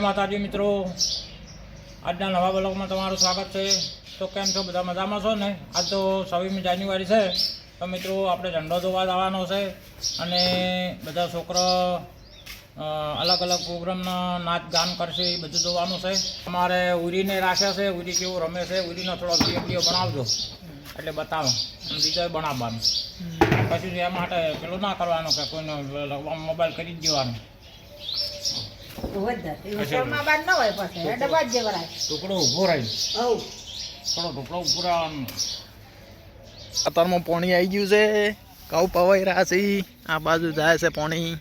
માતાજી મિત્રો. આજના નવા બ્લોગમાં તમારું સ્વાગત છે. તો કેમ છો? બધા મજામાં છો ને? આજ તો છવ્વીસમી જાન્યુઆરી છે. તો મિત્રો આપણે ઝંડો ધોવા જવાનો છે અને બધા છોકરા અલગ અલગ પ્રોગ્રામના નાચ ગાન કરશે એ બધું જોવાનું છે. અમારે ઉરીને રાખ્યા છે. ઉરી કેવું રમે છે? ઉરીનો થોડો વીડિયો વીડિયો બનાવજો. એટલે બતાવો. અને બીજો બનાવવાનું. પછી એ માટે પેલું ના કરવાનું કે કોઈનો મોબાઈલ કરી જ દેવાનો. અત્યારમાં પાણી આવી ગયું છે. કઉ પવાઈ રહ્યા છે. આ બાજુ જાય છે પાણી.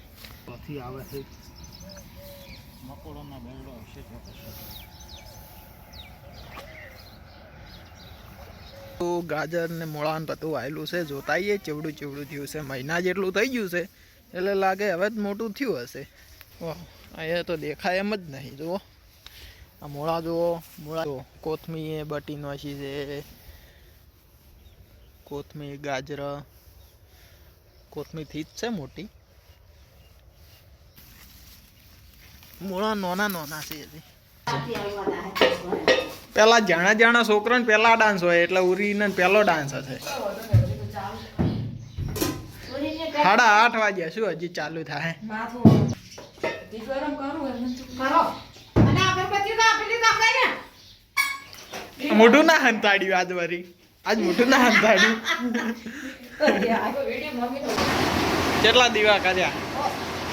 મકોડોના બેલડો તો ગાજર ને મોળા ને બધું આવેલું છે. જોતાઈએ ચેવડું ચેવડું થયું છે. મહિના જેટલું થઈ ગયું છે. એટલે લાગે હવે જ મોટું થયું હશે. વાહ. અહીંયા તો દેખાય એમ જ નહીં, જુઓ. આ મોળા જુઓ મોળા જુઓ. કોથમીર એ બટી નોશી છે. કોથમીર, ગાજર. કોથમીરથી જ છે મોટી. મોળા નોના નોના છે હજી. પેલા જાણા જાણા છોકરાને પેલા ડાન્સ હોય, એટલે ઉરીને પેલો ડાન્સ હશે. સાડા આઠ વાગ્યા શું હજી ચાલુ થાય? કરો અને અગરબત્તી તો આપેલી તો આપણે ને મોઢું ના હંતાડ્યું આજ વરી. આજ મોઢું ના હંતાડ્યું. કેટલા દીવા કર્યા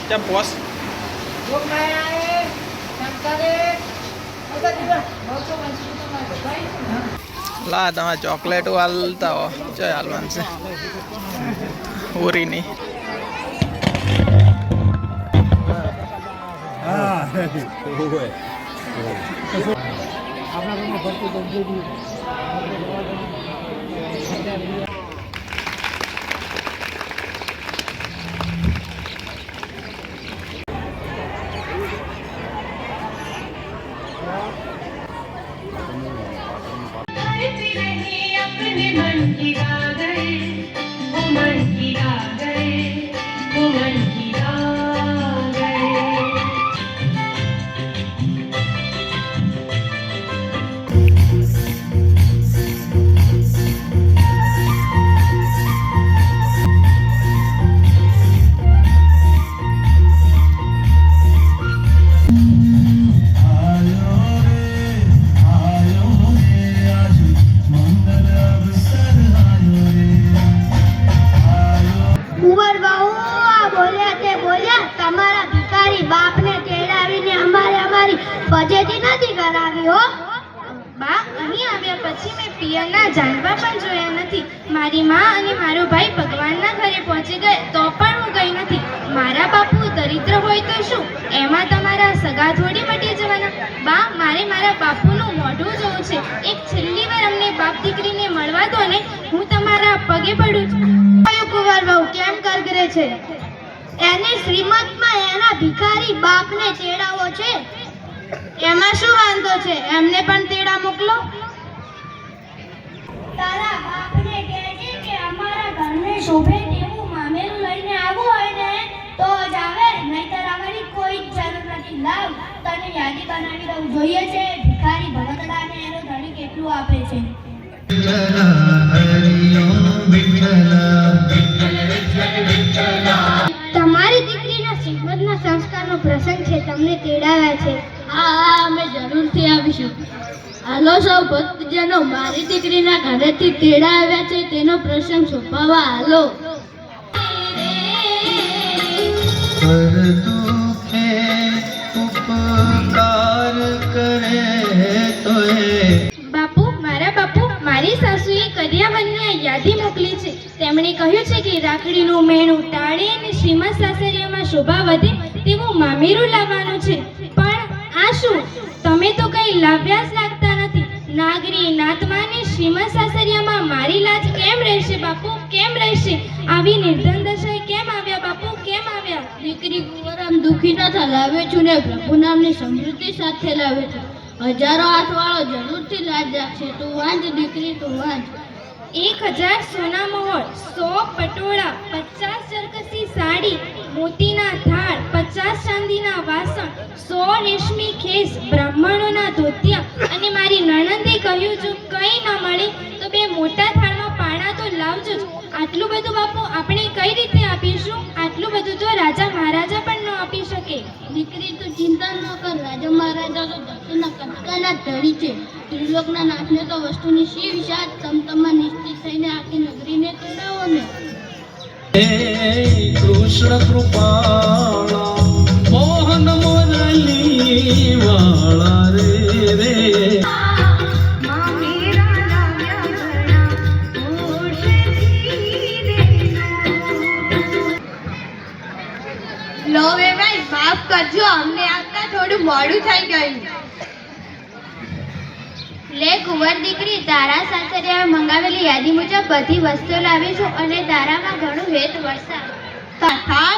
ત્યાં પોસ? બધા લા તમે ચોકલેટો હાલતા હો. ચો હાલવાનું છે. આપણા ઘરમાં ભરતી હો બા અહીં આવ્યા પછી મેં પિયરના જાનવા પણ જોયા નથી. મારી માં અને મારો ભાઈ ભગવાનના ઘરે પહોંચી ગયા તો પણ હું ગઈ નથી. મારા બાપુ દરિદ્ર હોય તો શું? એમાં તમારા સગા થોડી મટી જવાના? બા મારે મારા બાપુનું મોઢું જોવું છે. એક છેલ્લી વાર અમને બાપ દીકરીને મળવા દો ને હું તમારા પગે પડું છું. કુંવર બહુ કેમ કરગરે છે? એને શ્રીમતમાં એના ભિખારી બાપને તેડાવો છે. એમાં શું વાંધો છે? એમને પણ તેડા મોકલો. તારા બાપને કહેજે કે અમારા ઘરને શોભે તેવું મામેરું લઈને આવો હોય ને તો જ આવે નહીતર અમારી કોઈ જ જરૂર નથી. લાવ તને યાદી બનાવી દઉં. જોઈએ છે ભિખારી ભગતડાને એનો ધણી કેટલું આપે છે. તમારી દીકરીના શ્રીમદના સંસ્કારનો પ્રસંગ છે તમને તેડાવ્યા છે. હા હા અમે જરૂરથી આવીશું. હાલો સૌ ભક્તજનો મારી દીકરીના ઘરેથી તેડા આવ્યા છે તેનો પ્રસંગ સોંપાવા હાલો. બાપુ મારા બાપુ મારી સાસુએ કર્યાવરની યાદી મોકલી છે. તેમણે કહ્યું છે કે રાખડીનું મેણું ટાળે અને શ્રીમદ સાસરિયામાં શોભા વધે તેવું મામેરું લાવવાનું તો કઈ લાવ્યા જ લાગતા નથી. નાગરી નાતમાની શ્રીમંત સાસરિયામાં મારી લાજ કેમ રહેશે બાપુ? કેમ રહેશે? આવી નિર્ધન દશાએ કેમ આવ્યા બાપુ? કેમ આવ્યા? દીકરી ગુવરામ દુઃખી ન થા લાવે છું ને પ્રભુ નામની સમૃદ્ધિ સાથે લાવે છું. હજારો હાથવાળો જરૂરથી લાજ રાખશે તું વાંચ દીકરી તું વાંચ એક હજાર સોના મહોર સો પટોળા પચાસ ચરકસી સાડી મોતીના થાળ પચાસ ચાંદીના વાસણ, સો રેશમી ખેસ, બ્રાહ્મણોના ધોતિયા અને મારી નણંદે કહ્યું, જો કંઈ ન મળે, તો બે મોટા થાળમાં પાણા તો લાવજો જ. આટલું બધું બાપુ આપણે કઈ રીતે આપીશું? આટલું બધું તો રાજા મહારાજા પણ ન આપી શકે. દીકરી, તું ચિંતા ન કર. રાજા મહારાજા તો ધરતીના કટકાના ધરી છે. ત્રિલોકના નાથને તો વસ્તુની શી વિશાળ તમતમમાં નિશ્ચિત થઈને આખી નગરીને તેડાવો ને. કૃષ્ણ કૃપાળા, મોહન મુરલી વાળા રે રે. લો વે ભાઈ, માફ કરજો, અમને આવતા થોડું મોડું થઈ ગયું. લે કુંવર દીકરી તારા સાસરે મંગાવેલી યાદી મુજબ બધી વસ્તુઓ લાવી છું અને તારામાં ઘણું હેત વરસા તથા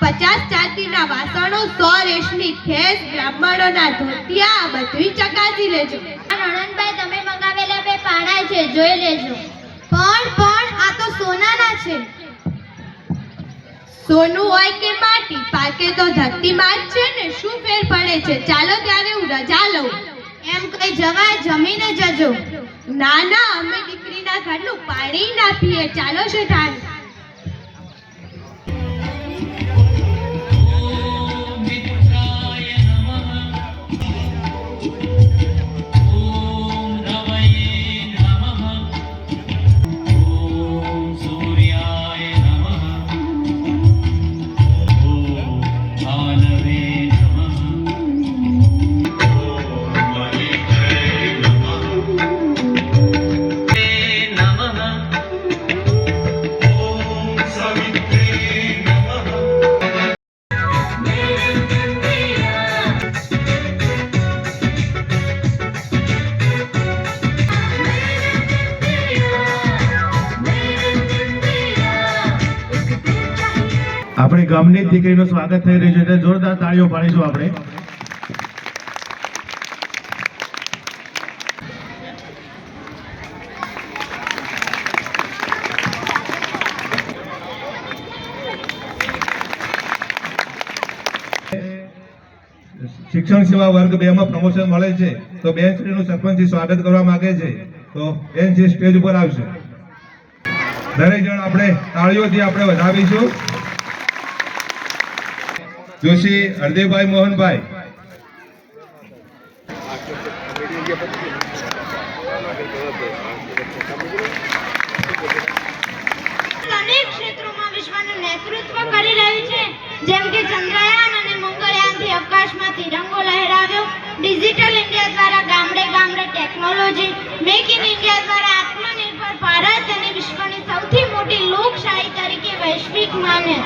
પચાસ ચાંદીના વાસણો સો રેશમી ખેસ બ્રાહ્મણોના ધોતિયા બધી ચકાસી લેજો. નણંદભાઈ તમે મંગાવેલા બે પાણા છે જોઈ લેજો. પણ પણ આ તો સોનાના છે. સોનું હોય કે માટી પાકે તો ધરતી માં છે ને શું ફેર પડે છે? ચાલો ત્યારે હું રજા લઉં. એમ કઈ જવાય, જમીને જજો. ના ના અમે દીકરીના ઘરનું પાણી ના પીએ. ચાલો શેઠાણી. આપણી ગામની દીકરીનું સ્વાગત થઈ રહ્યું છે. જોરદાર તાળીઓ પાડીશું આપણે. શિક્ષણ સેવા વર્ગ બે માં પ્રમોશન મળે છે, તો બેન શ્રીનું સરપંચથી સ્વાગત કરવા માંગે છે. તો બેન શ્રી સ્ટેજ ઉપર આવશે. દરેક જણ આપણે તાળીઓથી આપણે વધાવીશું. જોશી, હરદેવભાઈ, મોહનભાઈ. ક્ષેત્રોમાં વિશ્વનું કરી રહ્યું છે. જેમ કે ચંદ્રયાન અને મંગળયાનથી અવકાશમાં તિરંગો લહેરાવ્યો. ડિજિટલ ઇન્ડિયા દ્વારા ગામડે ગામડે ટેકનોલોજી, મેક ઇન ઇન્ડિયા દ્વારા આત્મનિર્ભર ભારત અને વિશ્વની સૌથી મોટી લોકશાહી તરીકે વૈશ્વિક માન્ય.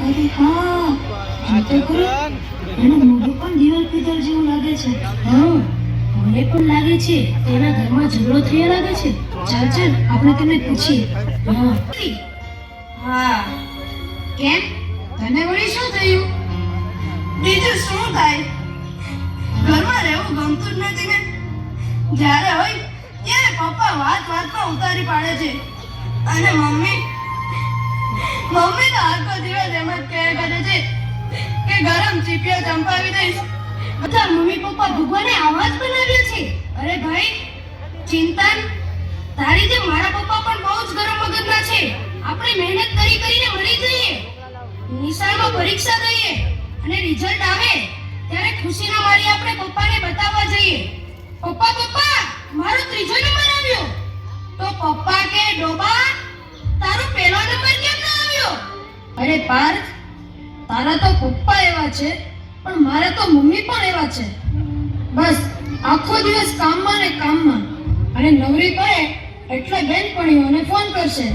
અરે હા. એનું મોઢું પણ જેવું લાગે છે. હા પણ લાગે છે એના ઘરમાં ઝઘડો થયા લાગે છે. ચાલ ચાલ, આપણે તેને પૂછીએ. હા. હા. તને વળી શું થયું? બીજું શું થાય? ઘરમાં રહેવું ગમતું જ નથી ને. જ્યારે હોય, ત્યારે પપ્પા વાત વાતમાં ઉતારી પાડે છે. અને મમ્મી આખો દિવસ એમ જ કહ્યા કરે છે કે ગરમ ચીપિયો ચંપાવી દઈશ. બધા મમ્મી પપ્પા ભગવાને આવા જ બનાવ્યા છે? અરે ભાઈ, ચિંતન, તારી જે મારા પપ્પા પણ બહુ જ ગરમ મગજના છે. આપણે મહેનત કરી કરીને મળી જઈએ. નિશાળમાં પરીક્ષા દઈએ અને રિઝલ્ટ આવે ત્યારે ખુશીના મારી આપણે પપ્પાને બતાવવા જઈએ. પપ્પા પપ્પા, મારો ત્રીજો નંબર આવ્યો. તો પપ્પા કે, ડોબા, તારો પહેલો નંબર આવ્યો અરે પાર્થ, તારા તો પપ્પા એવા છે, પણ મારા તો મમ્મી પણ એવા છે. બસ, આખો દિવસ કામમાં ને કામમાં. અને નવરી પડે એટલે બેનપણીઓને ફોન કરશે.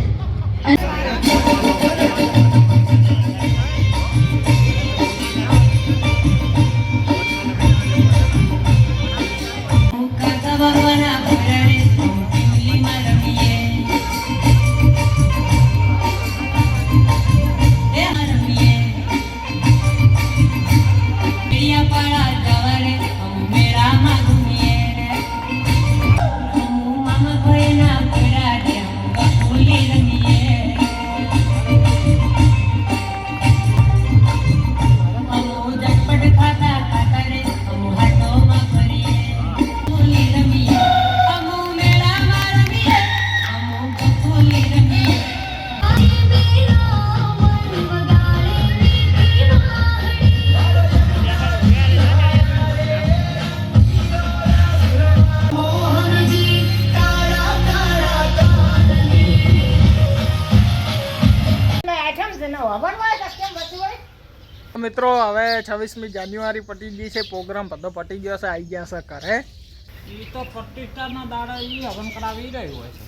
મિત્રો હવે છવ્વીસમી જાન્યુઆરી પટી ગઈ છે. પ્રોગ્રામ બધો પટી ગયો છે. આવી ગયા છે ઘરે. એ તો પ્રતિષ્ઠાના દાડા એ હવન કરાવી રહ્યું હોય છે.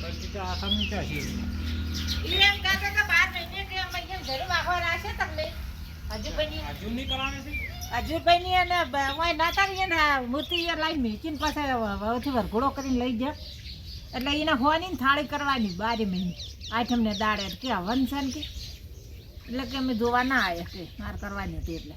પ્રતિષ્ઠા આસામી છે ઈ એમ કહેતો કે બાર મહિને કે અમે કેમ ઘરે વાગવા રાખશે તમને. હજુ ભાઈ હજુ નહીં કરવાની છે હજુ ભાઈ એને વાય ના મૂર્તિ એ લાઈન મેચીને પાછા હવેથી વરઘોડો કરીને લઈ જાય એટલે એને હોવાની ને થાળી કરવાની બારે મહિને આઠમને દાડે કે હવન છે ને કે. એટલે કે અમે જોવા ના આવ્યા કે માર કરવાની હતી એટલે.